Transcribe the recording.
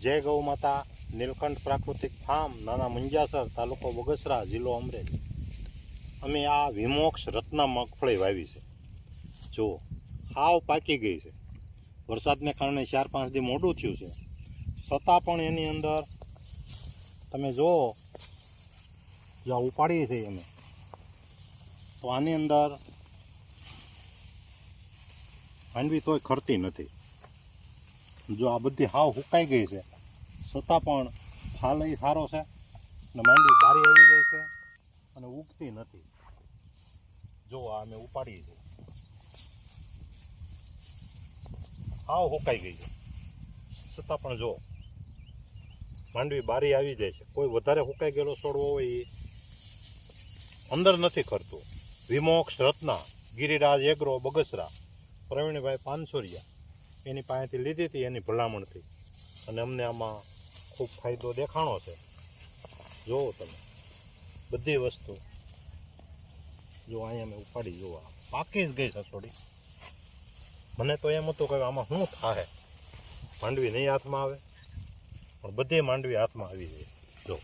જય ગૌ માતા નીલકંઠ પ્રાકૃતિક ફાર્મ, નાના મંજાસર તાલુકો બગસરા, જિલ્લો અમરેલી. અમે આ વિમોક્ષ રત્ન મગફળી વાવી છે. જો, હાવ પાકી ગઈ છે. વરસાદને કારણે ચાર પાંચ દી મોડું થયું છે. છતાં પણ એની અંદર, તમે જુઓ જો આ ઉપાડીએ છીએ અમે. તો આની અંદર માંડવી તોય ખરતી નથી. જો આ બધી હાવ હુકાઈ ગઈ છે, છતાં પણ ફાલ એ સારો છે અને માંડવી બારી આવી ગઈ છે અને ઉગતી નથી. જો આ અમે ઉપાડીએ છીએ. હાવ હુકાઈ ગઈ છે. છતાં પણ જો, માંડવી બારી આવી જાય છે. કોઈ વધારે હુકાઈ ગયેલો છોડવો હોય એ અંદર નથી કરતું વિમોક્ષ રત્ના, ગિરિરાજ એગ્રો, બગસરા, પ્રવીણભાઈ પાનસોરિયા એની પાસેથી લીધી હતી, એની ભલામણથી. અને અમને આમાં ખૂબ ફાયદો દેખાણો છે. જુઓ તમે. બધી વસ્તુ જો અહીંયા મેં ઉપાડી જોવા પાકી જ ગઈ થોડી મને તો એમ હતું કે આમાં શું થાય માંડવી નહીં હાથમાં આવે, પણ બધી માંડવી હાથમાં આવી જાય જો.